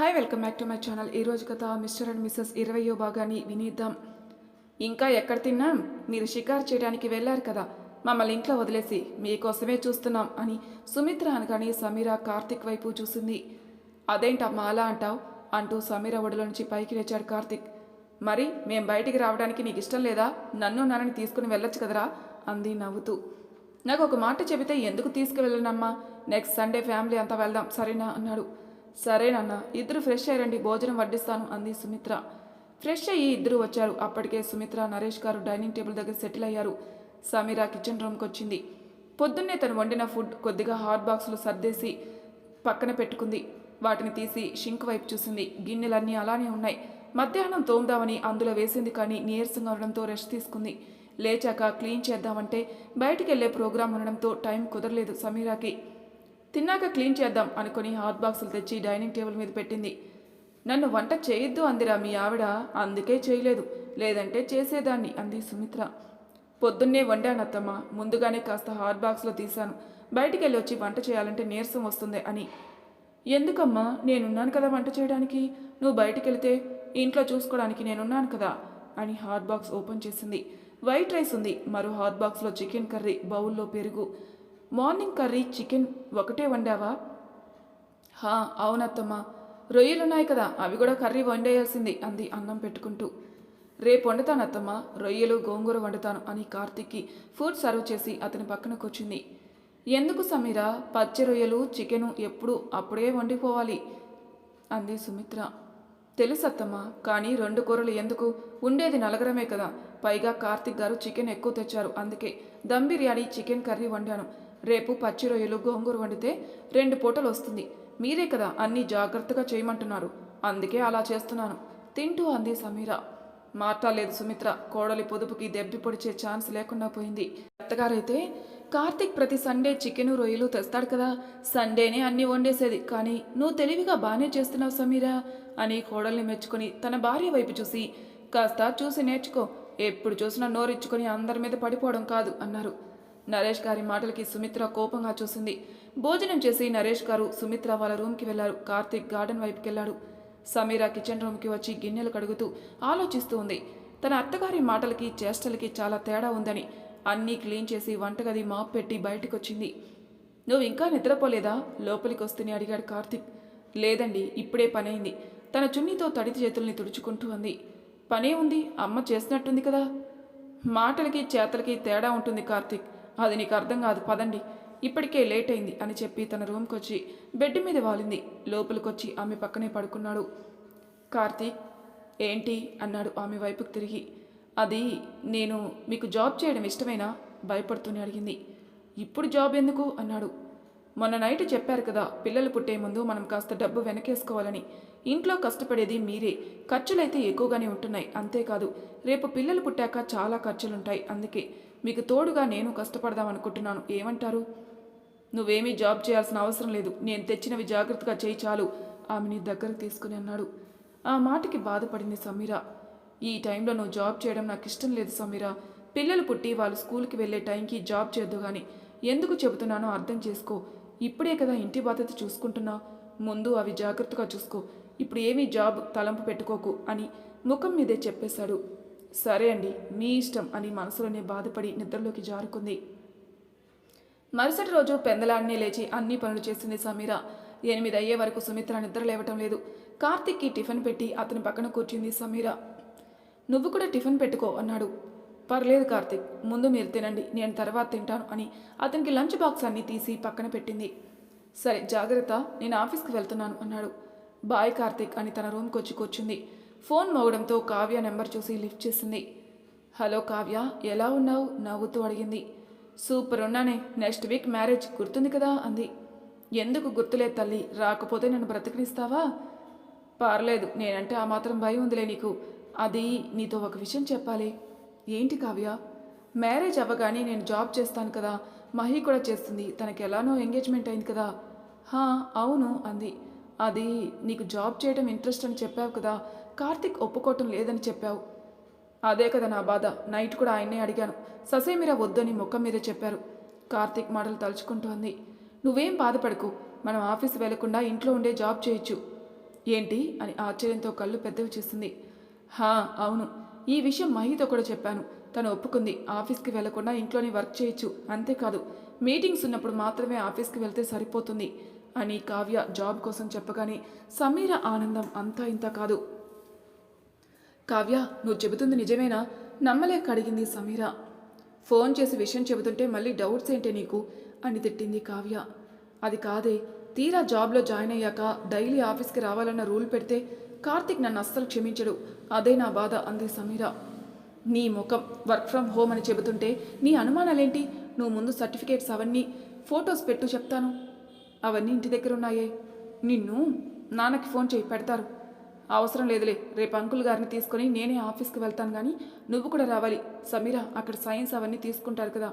Hi welcome back to my channel ఈరోజు కథ mister and missus ఇరవయో భాగాన్ని వినిద్దాం. ఇంకా ఎక్కడ తిన్నాం? మీరు షికారు చేయడానికి వెళ్ళారు కదా. మమ్మల్ని ఇంట్లో వదిలేసి మీకోసమే చూస్తున్నాం అని సుమిత్ర అనగానే సమీర కార్తిక్ వైపు చూసింది. అదేంటమ్మా అలా అంటావు? అంటూ సమీర ఒడిలో నుంచి పైకి లేచాడు కార్తిక్. మరి మేం బయటికి రావడానికి నీకు ఇష్టం లేదా? నన్ను నన్నని తీసుకుని వెళ్ళొచ్చు కదరా? అంది నవ్వుతూ. నాకు ఒక మాట చెబితే ఎందుకు తీసుకువెళ్ళనమ్మా? నెక్స్ట్ సండే ఫ్యామిలీ అంతా వెళ్దాం సరేనా? అన్నాడు. సరేనన్న ఇద్దరు ఫ్రెష్ అయ్యారండి భోజనం వడ్డిస్తాను అంది సుమిత్ర. ఫ్రెష్ అయ్యి ఇద్దరు వచ్చారు. అప్పటికే సుమిత్ర నరేష్ గారు డైనింగ్ టేబుల్ దగ్గర సెటిల్ అయ్యారు. సమీరా కిచెన్ రూమ్కి వచ్చింది. పొద్దున్నే తను వండిన ఫుడ్ కొద్దిగా హాట్ బాక్సులు సర్దేసి పక్కన పెట్టుకుంది. వాటిని తీసి షింక్ వైపు చూసింది. గిన్నెలన్నీ అలానే ఉన్నాయి. మధ్యాహ్నం తోముదామని అందులో వేసింది కానీ నీరసంగా ఉండడంతో రెస్ట్ తీసుకుంది. లేచాక క్లీన్ చేద్దామంటే బయటికి వెళ్ళే ప్రోగ్రాం ఉండడంతో టైం కుదరలేదు సమీరాకి. తిన్నాక క్లీన్ చేద్దాం అనుకుని హాట్ బాక్సులు తెచ్చి డైనింగ్ టేబుల్ మీద పెట్టింది. నన్ను వంట చేయొద్దు అందిరా మీ ఆవిడ. అందుకే చేయలేదు. లేదంటే చేసేదాన్ని అంది సుమిత్ర. పొద్దున్నే వండానత్తమ్మ ముందుగానే కాస్త హాట్ బాక్స్లో తీశాను. బయటికి వెళ్ళి వచ్చి వంట చేయాలంటే నీరసం వస్తుంది అని. ఎందుకమ్మా? నేనున్నాను కదా వంట చేయడానికి. నువ్వు బయటికి వెళితే ఇంట్లో చూసుకోవడానికి నేనున్నాను కదా అని హాట్ బాక్స్ ఓపెన్ చేసింది. వైట్ రైస్ ఉంది. మరో హాట్ బాక్స్లో చికెన్ కర్రీ బౌల్లో పెరుగు. మార్నింగ్ కర్రీ చికెన్ ఒకటే వండావా? హా అవునత్తమ్మా. రొయ్యలున్నాయి కదా అవి కూడా కర్రీ వండేయాల్సింది అంది అన్నం పెట్టుకుంటూ. రేపు వండుతాను అత్తమ్మ రొయ్యలు గోంగూర వండుతాను అని కార్తీక్కి ఫుడ్ సర్వ్ చేసి అతని పక్కన కూర్చుంది ఎందుకు సమీర పచ్చి రొయ్యలు చికెను ఎప్పుడు అప్పుడే వండిపోవాలి? అంది సుమిత్ర. తెలుసు అత్తమ్మ కానీ రెండు కూరలు ఎందుకు? ఉండేది నలగరమే కదా. పైగా కార్తిక్ గారు చికెన్ ఎక్కువ తెచ్చారు అందుకే దమ్ బిర్యానీ చికెన్ కర్రీ వండాను. రేపు పచ్చి రొయ్యలు గోంగూర వండితే రెండు పూటలు వస్తుంది. మీరే కదా అన్నీ జాగ్రత్తగా చేయమంటున్నారు. అందుకే అలా చేస్తున్నాను. తింటూ అంది సమీర. మాట్లాడలేదు సుమిత్ర. కోడలి పొదుపుకి దెబ్బి పొడిచే ఛాన్స్ లేకుండా పోయింది. అత్తగారైతే కార్తిక్ ప్రతి సండే చికెను రొయ్యలు తెస్తాడు కదా. సండేనే అన్నీ వండేసేది. కానీ నువ్వు తెలివిగా బాగానే చేస్తున్నావు సమీరా అని కోడల్ని మెచ్చుకొని తన భార్య వైపు చూసి కాస్త చూసి నేర్చుకో. ఎప్పుడు చూసినా నోరిచ్చుకొని అందరి మీద పడిపోవడం కాదు అన్నారు. నరేష్ గారి మాటలకి సుమిత్ర కోపంగా చూసింది. భోజనం చేసి నరేష్ గారు సుమిత్ర వాళ్ళ రూమ్కి వెళ్ళారు. కార్తిక్ గార్డెన్ వైపుకి వెళ్ళాడు సమీర కిచెన్ రూమ్కి వచ్చి గిన్నెలు కడుగుతూ ఆలోచిస్తూ ఉంది. తన అత్తగారి మాటలకి చేష్టలకి చాలా తేడా ఉందని అన్నీ క్లీన్ చేసి వంటగది మాప్ పెట్టి బయటకొచ్చింది. నువ్వు ఇంకా నిద్రపోలేదా? లోపలికి వస్తూనే అడిగాడు కార్తిక్. లేదండి ఇప్పుడే పనైంది. తన చున్నీతో తడి చేతుల్ని తుడుచుకుంటూ అంది. పనే ఉంది అమ్మ చేసినట్టుంది కదా? మాటలకి చేతలకి తేడా ఉంటుంది కార్తిక్. అది నీకు అర్థం కాదు పదండి. ఇప్పటికే లేట్ అయింది అని చెప్పి తన రూమ్కి వచ్చి బెడ్ మీద వాలింది. లోపలికొచ్చి ఆమె పక్కనే పడుకున్నాడు. కార్తీక్ ఏంటి? అన్నాడు ఆమె వైపుకు తిరిగి. అది నేను మీకు జాబ్ చేయడం ఇష్టమేనా? భయపడుతూనే అడిగింది. ఇప్పుడు జాబ్ ఎందుకు? అన్నాడు. మొన్న నైట్ చెప్పారు కదా పిల్లలు పుట్టే ముందు మనం కాస్త డబ్బు వెనకేసుకోవాలని. ఇంట్లో కష్టపడేది మీరే. ఖర్చులైతే ఎక్కువగానే ఉంటున్నాయి. అంతేకాదు రేపు పిల్లలు పుట్టాక చాలా ఖర్చులుంటాయి. అందుకే మీకు తోడుగా నేను కష్టపడదాం అనుకుంటున్నాను. ఏమంటారు? నువ్వేమీ జాబ్ చేయాల్సిన అవసరం లేదు. నేను తెచ్చినవి జాగ్రత్తగా చేయి చాలు. ఆమెని దగ్గరకు తీసుకుని అన్నాడు. ఆ మాటకి బాధపడింది సమీర. ఈ టైంలో నువ్వు జాబ్ చేయడం నాకు ఇష్టం లేదు సమీర. పిల్లలు పుట్టి వాళ్ళు స్కూల్కి వెళ్ళే టైంకి జాబ్ చేద్దు కానీ ఎందుకు చెబుతున్నానో అర్థం చేసుకో. ఇప్పుడే కదా ఇంటి బాధ్యత చూసుకుంటున్నావు ముందు అవి జాగ్రత్తగా చూసుకో. ఇప్పుడు ఏమీ జాబ్ తలంపు పెట్టుకోకు అని ముఖం మీదే చెప్పేశాడు. సరే అండి మీ ఇష్టం అని మనసులోనే బాధపడి నిద్రలోకి జారుకుంది. మరుసటి రోజు పెందలాడినే లేచి అన్ని పనులు చేసింది సమీర. ఎనిమిది అయ్యే వరకు సుమిత్ర నిద్ర లేవటం లేదు. కార్తిక్కి టిఫిన్ పెట్టి అతని పక్కన కూర్చుంది సమీర. నువ్వు కూడా టిఫిన్ పెట్టుకో అన్నాడు. పర్లేదు కార్తిక్ ముందు మీరు తినండి నేను తర్వాత తింటాను అని అతనికి లంచ్ బాక్స్ అన్ని తీసి పక్కన పెట్టింది. సరే జాగ్రత్త నేను ఆఫీస్కి వెళ్తున్నాను అన్నాడు. బాయ్ కార్తిక్ అని తన రూమ్కి వచ్చి కూర్చుంది. ఫోన్ మోగడంతో కావ్య నెంబర్ చూసి లిఫ్ట్ చేసింది. హలో కావ్య ఎలా ఉన్నావు? నవ్వుతూ అడిగింది. సూపర్ ఉన్నానే నెక్స్ట్ వీక్ మ్యారేజ్ గుర్తుంది కదా అంది. ఎందుకు గుర్తులేదు తల్లి రాకపోతే నన్ను బ్రతికినిస్తావా? పర్లేదు నేనంటే ఆ మాత్రం భయం ఉందిలే నీకు. అది నీతో ఒక విషయం చెప్పాలి. ఏంటి కావ్య? మ్యారేజ్ అవ్వగానే నేను జాబ్ చేస్తాను కదా మహి కూడా చేస్తుంది తనకి ఎలానో ఎంగేజ్మెంట్ అయింది కదా. హా అవును అంది. అది నీకు జాబ్ చేయడం ఇంట్రెస్ట్ అని చెప్పావు కదా కార్తిక్ ఒప్పుకోవటం లేదని చెప్పావు. అదే కదా నా బాధ. నైట్ కూడా ఆయన్నే అడిగాను. ససేమిరా వద్దని ముఖం మీద చెప్పారు. కార్తిక్ మాటలు తలుచుకుంటోంది. నువ్వేం బాధపడకు. మనం ఆఫీస్ వెళ్ళకుండా ఇంట్లో ఉండే జాబ్ చేయొచ్చు. ఏంటి? అని ఆశ్చర్యంతో కళ్ళు పెద్దవి చేసింది. హా అవును. ఈ విషయం మహితో కూడా చెప్పాను. తను ఒప్పుకుంది. ఆఫీస్కి వెళ్ళకుండా ఇంట్లోనే వర్క్ చేయొచ్చు. అంతేకాదు మీటింగ్స్ ఉన్నప్పుడు మాత్రమే ఆఫీస్కి వెళ్తే సరిపోతుంది. అని కావ్య జాబ్ కోసం చెప్పగానే సమీర ఆనందం అంతా ఇంత కాదు. కావ్య నువ్వు చెబుతుంది నిజమేనా? నమ్మలేక అడిగింది సమీర. ఫోన్ చేసి విషయం చెబుతుంటే మళ్ళీ డౌట్స్ ఏంటే నీకు? అని తిట్టింది కావ్య. అది కాదే తీరా జాబ్లో జాయిన్ అయ్యాక డైలీ ఆఫీస్కి రావాలన్న రూల్ పెడితే కార్తిక్ నన్ను అస్సలు క్షమించడు. అదే నా బాధ అంది సమీర. నీ ముఖం వర్క్ ఫ్రమ్ హోమ్ అని చెబుతుంటే నీ అనుమానాలేంటి? నువ్వు ముందు సర్టిఫికేట్స్ అవన్నీ ఫొటోస్ పెట్టు చెప్తాను. అవన్నీ ఇంటి దగ్గర ఉన్నాయే. నిన్ను నాన్నకి ఫోన్ చేయి పెడతారు. అవసరం లేదులే. రేపు అంకుల్ గారిని తీసుకొని నేనే ఆఫీస్కి వెళ్తాను కానీ నువ్వు కూడా రావాలి. సమీర అక్కడ సైన్స్ అవన్నీ తీసుకుంటారు కదా.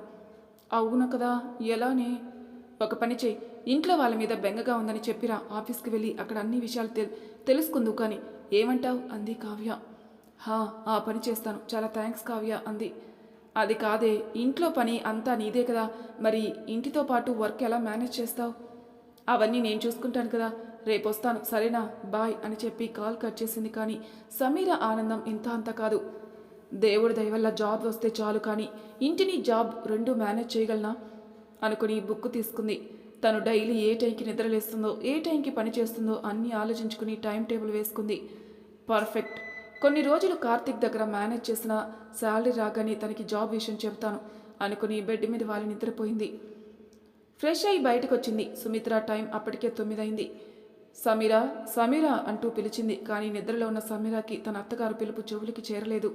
అవును కదా? ఎలానే? ఒక పని చేయి. ఇంట్లో వాళ్ళ మీద బెంగగా ఉందని చెప్పిరా. ఆఫీస్కి వెళ్ళి అక్కడ అన్ని విషయాలు తె తెలుసుకుందు కానీ ఏమంటావు? అంది కావ్య. హా ఆ పని చేస్తాను. చాలా థ్యాంక్స్ కావ్య అంది. అది కాదే. ఇంట్లో పని అంతా నీదే కదా. మరి ఇంటితో పాటు వర్క్ ఎలా మేనేజ్ చేస్తావు? అవన్నీ నేను చూసుకుంటాను కదా. రేపొస్తాను సరేనా? బాయ్ అని చెప్పి కాల్ కట్ చేసింది కానీ సమీర ఆనందం ఇంత అంత కాదు. దేవుడి దయ వల్ల జాబ్ వస్తే చాలు కానీ ఇంటిని జాబ్ రెండు మేనేజ్ చేయగలనా? అనుకుని బుక్ తీసుకుంది. తను డైలీ ఏ టైంకి నిద్రలేస్తుందో ఏ టైంకి పని చేస్తుందో అన్నీ ఆలోచించుకుని టైం టేబుల్ వేసుకుంది. పర్ఫెక్ట్. కొన్ని రోజులు కార్తిక్ దగ్గర మేనేజ్ చేసిన శాలరీ రాగానే తనకి జాబ్ విషయం చెబుతాను అనుకుని బెడ్ మీద వాలి నిద్రపోయింది. ఫ్రెష్ అయి బయటకు వచ్చింది సుమిత్ర టైం అప్పటికే తొమ్మిదైంది సమీరా సమీరా అంటూ పిలిచింది. కానీ నిద్రలో ఉన్న సమీరాకి తన అత్తగారు పిలుపు చెవులకి చేరలేదు.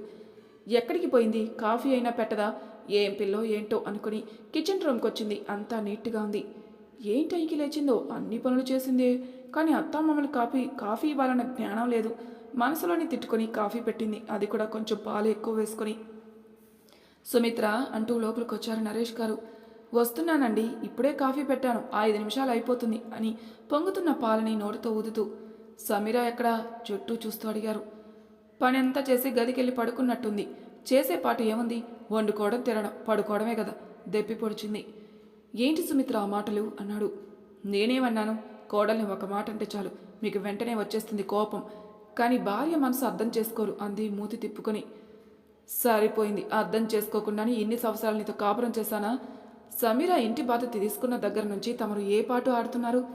ఎక్కడికి పోయింది? కాఫీ అయినా పెట్టదా? ఏం పిల్లో ఏంటో అనుకుని కిచెన్ రూమ్కి వచ్చింది అంతా నీట్గా ఉంది. ఏం టైంకి లేచిందో? అన్ని పనులు చేసిందే. కానీ అత్త మమ్మల్ని కాఫీ కాఫీ ఇవ్వాలన్న జ్ఞానం లేదు. మనసులోని తిట్టుకొని కాఫీ పెట్టింది. అది కూడా కొంచెం పాలు ఎక్కువ వేసుకొని. సుమిత్ర అంటూ లోపలికి వచ్చారు నరేష్ గారు. వస్తున్నానండి ఇప్పుడే కాఫీ పెట్టాను ఐదు నిమిషాలు అయిపోతుంది అని పొంగుతున్న పాలని నోటితో ఊదుతూ. సమీర ఎక్కడ? చుట్టూ చూస్తూ అడిగారు. పని అంతా చేసి గదికెళ్ళి పడుకున్నట్టుంది. చేసే పాటు ఏముంది? వండుకోవడం తినడం పడుకోవడమే కదా దెప్పి పొడిచింది. ఏంటి సుమిత్ర ఆ మాటలు? అన్నాడు. నేనేమన్నాను? కోడల్ని ఒక మాట అంటే చాలు మీకు వెంటనే వచ్చేస్తుంది కోపం. కానీ భార్య మనసు అర్థం చేసుకోరు అంది మూతి తిప్పుకొని. సరిపోయింది అర్థం చేసుకోకుండానే ఇన్ని సంవత్సరాలు నీతో కాపురం చేశానా? సమీర ఇంటి బాధ్యత తీసుకున్న దగ్గర నుంచి తమరు ఏ పాటు ఆడుతున్నారు?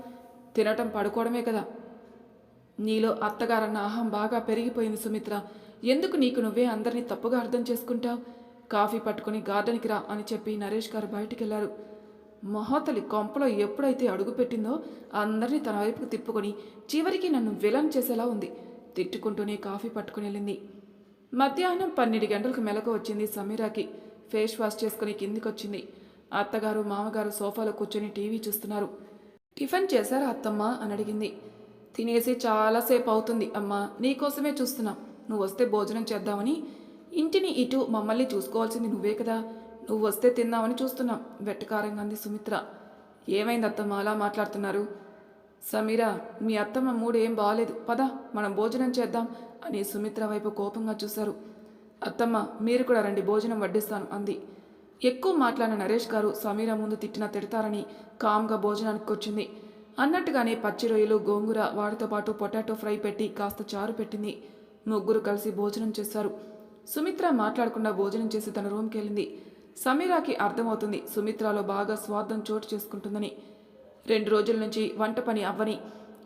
తినటం పడుకోవడమే కదా. నీలో అత్తగారన్న అహం బాగా పెరిగిపోయింది సుమిత్ర. ఎందుకు నీకు నువ్వే అందరినీ తప్పుగా అర్థం చేసుకుంటావు? కాఫీ పట్టుకుని గార్డెన్కి రా అని చెప్పి నరేష్ గారు బయటికెళ్ళారు. వెళ్ళారు మహాతలి కొంపలో ఎప్పుడైతే అడుగు పెట్టిందో అందరినీ తన వైపుకు తిప్పుకొని చివరికి నన్ను విలన్ చేసేలా ఉంది. తిట్టుకుంటూనే కాఫీ పట్టుకుని వెళ్ళింది. మధ్యాహ్నం పన్నెండు గంటలకు మెలకు వచ్చింది సమీరాకి. ఫేస్ వాష్ చేసుకుని కిందికొచ్చింది. అత్తగారు మామగారు సోఫాలో కూర్చొని టీవీ చూస్తున్నారు. టిఫిన్ చేశారా అత్తమ్మ? అని అడిగింది. తినేసి చాలాసేపు అవుతుంది అమ్మా నీకోసమే చూస్తున్నా. నువ్వు వస్తే భోజనం చేద్దామని. ఇంటిని ఇటు మమ్మల్ని చూసుకోవాల్సింది నువ్వే కదా. నువ్వు వస్తే తిందామని చూస్తున్నాం వెట్టకారంగా అంది సుమిత్ర. ఏమైంది అత్తమ్మ అలా మాట్లాడుతున్నారు? సమీరా మీ అత్తమ్మ మూడు ఏం బాగాలేదు పద మనం భోజనం చేద్దాం అని సుమిత్ర వైపు కోపంగా చూశారు. అత్తమ్మ మీరు కూడా రండి భోజనం వడ్డిస్తాను అంది. ఎక్కువ మాట్లాడిన నరేష్ గారు సమీర ముందు తిట్టిన తిడతారని కామ్గా భోజనానికి వచ్చింది అన్నట్టుగానే పచ్చి రొయ్యలు గోంగూర వాటితో పాటు పొటాటో ఫ్రై పెట్టి కాస్త చారు పెట్టింది. ముగ్గురు కలిసి భోజనం చేశారు. సుమిత్ర మాట్లాడకుండా భోజనం చేసి తన రూమ్కి వెళ్ళింది సమీరాకి అర్థమవుతుంది సుమిత్రలో బాగా స్వార్థం చోటు చేసుకుంటుందని. రెండు రోజుల నుంచి వంట పని అవ్వని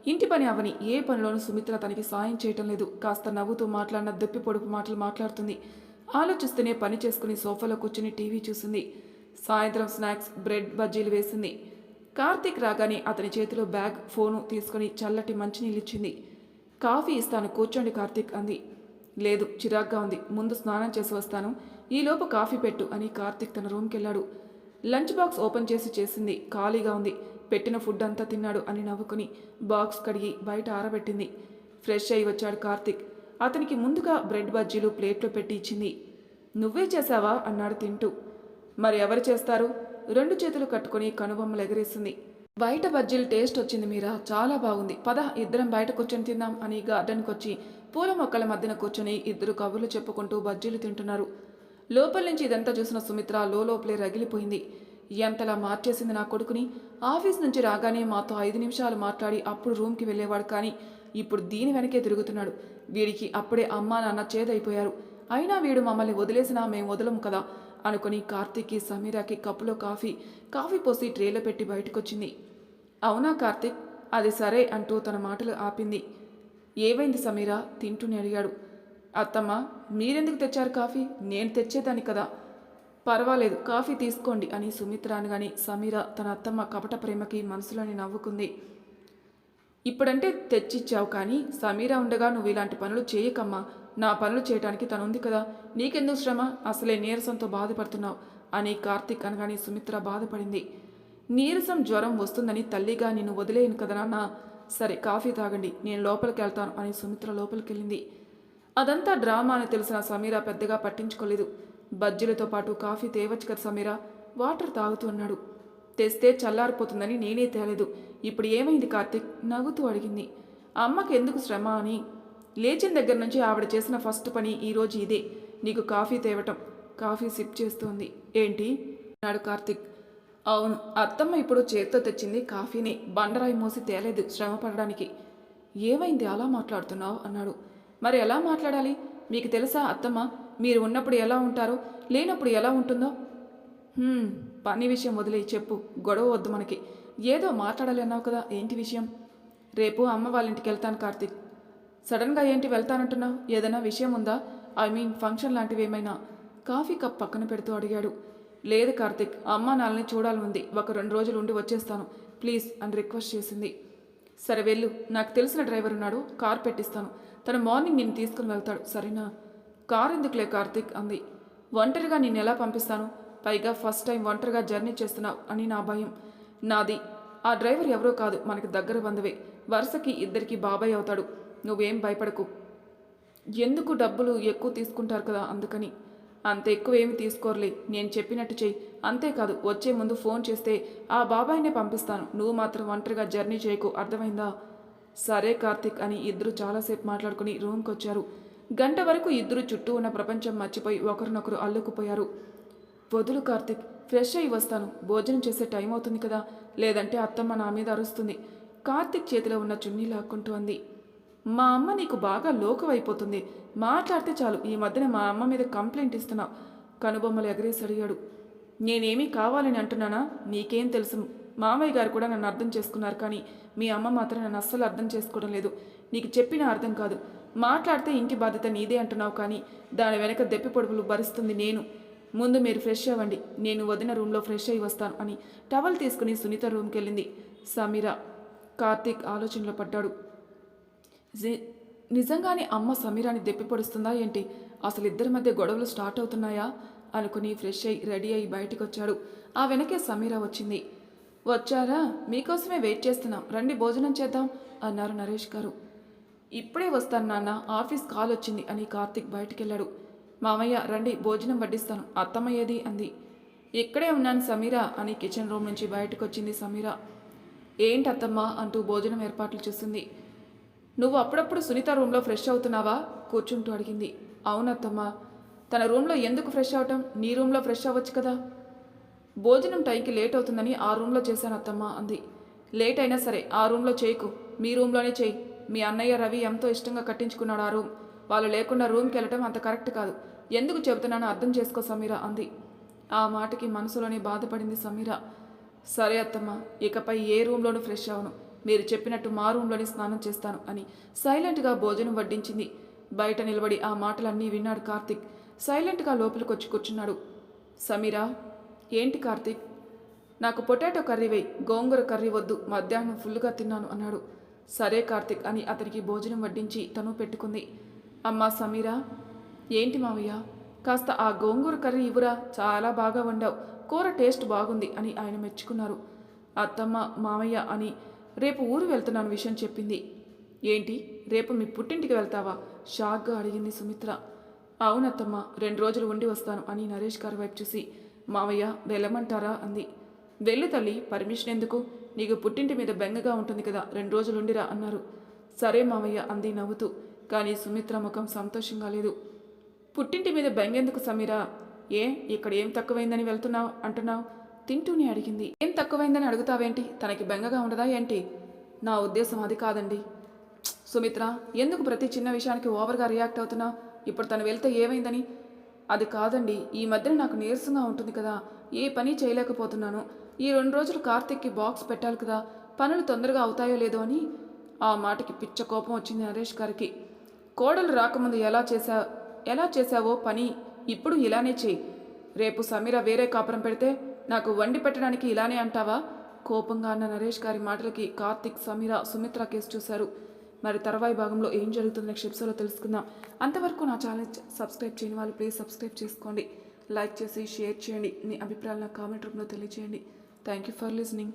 ఇంటి పని అవ్వని ఏ పనిలోనూ సుమిత్ర తనకి సాయం చేయటం లేదు. కాస్త నవ్వుతూ మాట్లాడిన దుప్పి పొడుపు మాటలు మాట్లాడుతుంది. ఆలోచిస్తూనే పని చేసుకుని సోఫాలో కూర్చుని టీవీ చూసింది. సాయంత్రం స్నాక్స్ బ్రెడ్ బజ్జీలు వేసింది. కార్తీక్ రాగానే అతని చేతిలో బ్యాగ్ ఫోను తీసుకుని చల్లటి మంచినీళ్ళిచ్చింది కాఫీ ఇస్తాను కూర్చోండి కార్తీక్ అంది. లేదు చిరాగ్గా ఉంది. ముందు స్నానం చేసి వస్తాను. ఈలోపు కాఫీ పెట్టు అని కార్తీక్ తన రూమ్కి వెళ్ళాడు లంచ్ బాక్స్ ఓపెన్ చేసి చేసింది. ఖాళీగా ఉంది. పెట్టిన ఫుడ్ అంతా తిన్నాడు అని నవ్వుకుని బాక్స్ కడిగి బయట ఆరబెట్టింది. ఫ్రెష్ అయి వచ్చాడు కార్తీక్. అతనికి ముందుగా బ్రెడ్ బజ్జీలు ప్లేట్లో పెట్టి ఇచ్చింది. నువ్వే చేశావా? అన్నాడు తింటూ. మరి ఎవరు చేస్తారు? రెండు చేతులు కట్టుకుని కనుబొమ్మలు ఎగరేసింది. బయట బజ్జీలు టేస్ట్ వచ్చింది మీరా? చాలా బాగుంది. పద ఇద్దరం బయట కూర్చొని తిందాం అని గార్డెన్కి వచ్చి పూల మొక్కల మధ్యన కూర్చొని ఇద్దరు కబుర్లు చెప్పుకుంటూ బజ్జీలు తింటున్నారు. లోపల నుంచి ఇదంతా చూసిన సుమిత్ర లోపలే రగిలిపోయింది. ఎంతలా మార్చేసింది నా కొడుకుని? ఆఫీస్ నుంచి రాగానే మాతో ఐదు నిమిషాలు మాట్లాడి అప్పుడు రూమ్కి వెళ్ళేవాడు కానీ ఇప్పుడు దీని వెనకే తిరుగుతున్నాడు. వీడికి అప్పుడే అమ్మా నాన్న చేదైపోయారు. అయినా వీడు మమ్మల్ని వదిలేసినా మేము వదలం కదా అనుకుని కార్తీక్కి సమీరాకి కప్పులో కాఫీ కాఫీ పోసి ట్రేలో పెట్టి బయటకొచ్చింది. అవునా కార్తీక్? అది సరే అంటూ తన మాటలు ఆపింది. ఏమైంది సమీరా? తింటూనే అడిగాడు. అత్తమ్మ మీరెందుకు తెచ్చారు కాఫీ? నేను తెచ్చేదాన్ని కదా. పర్వాలేదు కాఫీ తీసుకోండి అని సుమిత్ర అనగాని సమీర తన అత్తమ్మ కపట ప్రేమకి మనసులోని నవ్వుకుంది. ఇప్పుడంటే తెచ్చిచ్చావు కానీ సమీరా ఉండగా నువ్వు ఇలాంటి పనులు చేయకమ్మా. నా పనులు చేయటానికి తనుంది కదా. నీకెందుకు శ్రమ? అసలే నీరసంతో బాధపడుతున్నావు అని కార్తీక్ అనగానే సుమిత్ర బాధపడింది. నీరసం జ్వరం వస్తుందని తల్లిగా నిన్ను వదిలేయను కదా నా సరే కాఫీ తాగండి. నేను లోపలికి వెళ్తాను అని సుమిత్ర లోపలికి వెళ్ళింది అదంతా డ్రామా అని తెలిసిన సమీర పెద్దగా పట్టించుకోలేదు. బజ్జీలతో పాటు కాఫీ తేవచ్చు కదా సమీర. వాటర్ తాగుతూ అన్నాడు తెస్తే చల్లారిపోతుందని నేనే తేలేదు. ఇప్పుడు ఏమైంది కార్తిక్? నవ్వుతూ అడిగింది. అమ్మకి ఎందుకు శ్రమ అని? లేచిన దగ్గర నుంచి ఆవిడ చేసిన ఫస్ట్ పని ఈరోజు ఇదే. నీకు కాఫీ తేవటం. కాఫీ సిప్ చేస్తోంది. ఏంటి? అన్నాడు కార్తిక్. అవును అత్తమ్మ ఇప్పుడు చేత్తో తెచ్చింది కాఫీని. బండరాయి మోసి తేలేదు శ్రమ పడడానికి. ఏమైంది అలా మాట్లాడుతున్నావు? అన్నాడు. మరి ఎలా మాట్లాడాలి? మీకు తెలుసా అత్తమ్మ మీరు ఉన్నప్పుడు ఎలా ఉంటారో? లేనప్పుడు ఎలా ఉంటుందో? పని విషయం వదిలే చెప్పు గొడవ వద్దు మనకి. ఏదో మాట్లాడాలన్నావు కదా ఏంటి విషయం? రేపు అమ్మ వాళ్ళ ఇంటికి వెళ్తాను కార్తీక్. సడన్గా ఏంటి వెళ్తానంటున్నావు? ఏదైనా విషయం ఉందా? ఐ మీన్ ఫంక్షన్ లాంటివి ఏమైనా? కాఫీ కప్ పక్కన పెడుతూ అడిగాడు. లేదు కార్తిక్ అమ్మ నాన్నని చూడాలి ఉంది ఒక రెండు రోజులు ఉండి వచ్చేస్తాను. ప్లీజ్ అని రిక్వెస్ట్ చేసింది. సరే వెళ్ళు నాకు తెలిసిన డ్రైవర్ ఉన్నాడు కార్ పెట్టిస్తాను. తను మార్నింగ్ నిన్ను తీసుకుని వెళ్తాడు సరేనా? కార్ ఎందుకులే కార్తిక్ అంది. ఒంటరిగా నేను ఎలా పంపిస్తాను? పైగా ఫస్ట్ టైం ఒంటరిగా జర్నీ చేస్తున్నావు అని నా భయం. నాది. ఆ డ్రైవర్ ఎవరో కాదు. మనకి దగ్గర బంధువే. వరుసకి ఇద్దరికి బాబాయ్ అవుతాడు. నువ్వేం భయపడకు. ఎందుకు డబ్బులు ఎక్కువ తీసుకుంటారు కదా అందుకని. అంత ఎక్కువ ఏమి తీసుకోరులే. నేను చెప్పినట్టు చెయ్యి అంతేకాదు వచ్చే ముందు ఫోన్ చేస్తే ఆ బాబాయినే పంపిస్తాను. నువ్వు మాత్రం ఒంటరిగా జర్నీ చేయకు. అర్థమైందా? సరే కార్తిక్ అని ఇద్దరు చాలాసేపు మాట్లాడుకుని రూమ్కి వచ్చారు గంట వరకు ఇద్దరు చుట్టూ ఉన్న ప్రపంచం మర్చిపోయి ఒకరినొకరు అల్లుకుపోయారు. వదులు కార్తిక్ ఫ్రెష్ అయ్యి వస్తాను. భోజనం చేసే టైం అవుతుంది కదా? లేదంటే అత్తమ్మ నా మీద అరుస్తుంది. కార్తిక్ చేతిలో ఉన్న చున్నీ లాక్కుంటూ అంది. మా అమ్మ నీకు బాగా లోకమైపోతుంది మాట్లాడితే చాలు. ఈ మధ్యన మా అమ్మ మీద కంప్లైంట్ ఇస్తున్నావు. కనుబొమ్మలు ఎగరేసి అడిగాడు. నేనేమీ కావాలని అంటున్నానా? నీకేం తెలుసు. మామయ్య గారు కూడా నన్ను అర్థం చేసుకున్నారు కానీ మీ అమ్మ మాత్రం నన్ను అస్సలు అర్థం చేసుకోవడం లేదు. నీకు చెప్పిన అర్థం కాదు. మాట్లాడితే ఇంటి బాధ్యత నీదే అంటున్నావు కానీ దాని వెనక దెప్పి పొడుపులు భరిస్తుంది నేను. ముందు మీరు ఫ్రెష్ అవ్వండి. నేను వదిన రూమ్లో ఫ్రెష్ అయ్యి వస్తాను అని టవల్ తీసుకుని సునీత రూమ్కి వెళ్ళింది. సమీర కార్తీక్ ఆలోచనలో పడ్డాడు. నిజంగానే అమ్మ సమీరాని దెప్పి పొడుస్తుందా ఏంటి? అసలు ఇద్దరి మధ్య గొడవలు స్టార్ట్ అవుతున్నాయా? అనుకుని ఫ్రెష్ అయ్యి రెడీ అయ్యి బయటికి వచ్చాడు ఆ వెనకే సమీర వచ్చింది. వచ్చారా? మీకోసమే వెయిట్ చేస్తున్నాం. రండి భోజనం చేద్దాం అన్నారు నరేష్ గారు. ఇప్పుడే వస్తాను నాన్న ఆఫీస్ కాల్ వచ్చింది అని కార్తీక్ బయటికెళ్ళాడు. మామయ్య రండి భోజనం వడ్డిస్తాను. అత్తమ్మ ఏది అంది. ఇక్కడే ఉన్నాను సమీర అని కిచెన్ రూమ్ నుంచి బయటకు వచ్చింది సమీర. ఏంటి అత్తమ్మ అంటూ భోజనం ఏర్పాట్లు చేస్తుంది నువ్వు అప్పుడప్పుడు సునీత రూమ్లో ఫ్రెష్ అవుతున్నావా? కూర్చుంటూ అడిగింది. అవునత్తమ్మా తన రూమ్లో ఎందుకు ఫ్రెష్ అవటం? నీ రూమ్లో ఫ్రెష్ అవ్వచ్చు కదా. భోజనం టైంకి లేట్ అవుతుందని ఆ రూమ్లో చేశాను అత్తమ్మ అంది. లేట్ అయినా సరే ఆ రూమ్లో చేయకు. మీ రూమ్లోనే చేయి. మీ అన్నయ్య రవి ఎంతో ఇష్టంగా కట్టించుకున్నాడు ఆ రూమ్. వాళ్ళు లేకుండా రూమ్కి వెళ్ళటం అంత కరెక్ట్ కాదు. ఎందుకు చెబుతున్నానో అర్థం చేసుకో సమీర అంది. ఆ మాటకి మనసులోనే బాధపడింది సమీర. సరే అత్తమ్మ ఇకపై ఏ రూమ్లోనూ ఫ్రెష్ అవను మీరు చెప్పినట్టు మా రూమ్లోనే స్నానం చేస్తాను అని సైలెంట్గా భోజనం వడ్డించింది. బయట నిలబడి ఆ మాటలన్నీ విన్నాడు కార్తిక్. సైలెంట్గా లోపలికి వచ్చి కూర్చున్నాడు. సమీరా ఏంటి కార్తిక్? నాకు పొటాటో కర్రీ వేయి గోంగూర కర్రీ వద్దు మధ్యాహ్నం ఫుల్గా తిన్నాను అన్నాడు. సరే కార్తిక్ అని అతనికి భోజనం వడ్డించి తను పెట్టుకుంది. అమ్మా సమీరా ఏంటి మావయ్య? కాస్త ఆ గోంగూర కర్రీ ఇవ్వురా చాలా బాగా వండావు కూర టేస్ట్ బాగుంది అని ఆయన మెచ్చుకున్నారు. అత్తమ్మ మామయ్య అని రేపు ఊరు వెళ్తున్నాను విషయం చెప్పింది. ఏంటి రేపు మీ పుట్టింటికి వెళ్తావా? షాక్గా అడిగింది సుమిత్ర. అవునత్తమ్మ రెండు రోజులు ఉండి వస్తాను అని నరేష్ గారి వైపు చూసి మావయ్య వెళ్ళమంటారా? అంది. వెళ్ళు తల్లి పర్మిషన్ ఎందుకు? నీకు పుట్టింటి మీద బెంగగా ఉంటుంది కదా రెండు రోజులు ఉండిరా అన్నారు. సరే మావయ్య అంది నవ్వుతూ కానీ సుమిత్ర ముఖం సంతోషంగా లేదు. పుట్టింటి మీద బెంగెందుకు సమీరా? ఏ ఇక్కడ ఏం తక్కువైందని వెళ్తున్నావు? అంటున్నావు. తింటూనే అడిగింది. ఏం తక్కువైందని అడుగుతావేంటి? తనకి బెంగగా ఉండదా ఏంటి? నా ఉద్దేశం అది కాదండి. సుమిత్ర ఎందుకు ప్రతి చిన్న విషయానికి ఓవర్గా రియాక్ట్ అవుతున్నావు? ఇప్పుడు తను వెళ్తే ఏమైందని? అది కాదండి. ఈ మధ్యన నాకు నీరసంగా ఉంటుంది కదా. ఏ పని చేయలేకపోతున్నాను. ఈ రెండు రోజులు కార్తిక్కి బాక్స్ పెట్టాలి కదా. పనులు తొందరగా అవుతాయో లేదో అని ఆ మాటకి పిచ్చ కోపం వచ్చింది నరేష్ గారికి. కోడలు రాకముందు ఎలా చేశా ఎలా చేశావో పని ఇప్పుడు ఇలానే చేయి. రేపు సమీర వేరే కాపురం పెడితే నాకు వండి పెట్టడానికి ఇలానే అంటావా? కోపంగా అన్న నరేష్ గారి మాటలకి కార్తిక్ సమీర సుమిత్ర కేసు చూశారు. మరి తర్వాయి భాగంలో ఏం జరుగుతుందో నెక్స్ట్ ఎపిసోడ్లో తెలుసుకుందాం. అంతవరకు నా ఛానల్ సబ్స్క్రైబ్ చేయని వాళ్ళు ప్లీజ్ సబ్స్క్రైబ్ చేసుకోండి. లైక్ చేసి షేర్ చేయండి. మీ అభిప్రాయాలను కామెంట్ రూపంలో తెలియజేయండి థ్యాంక్ యూ ఫర్ లిసనింగ్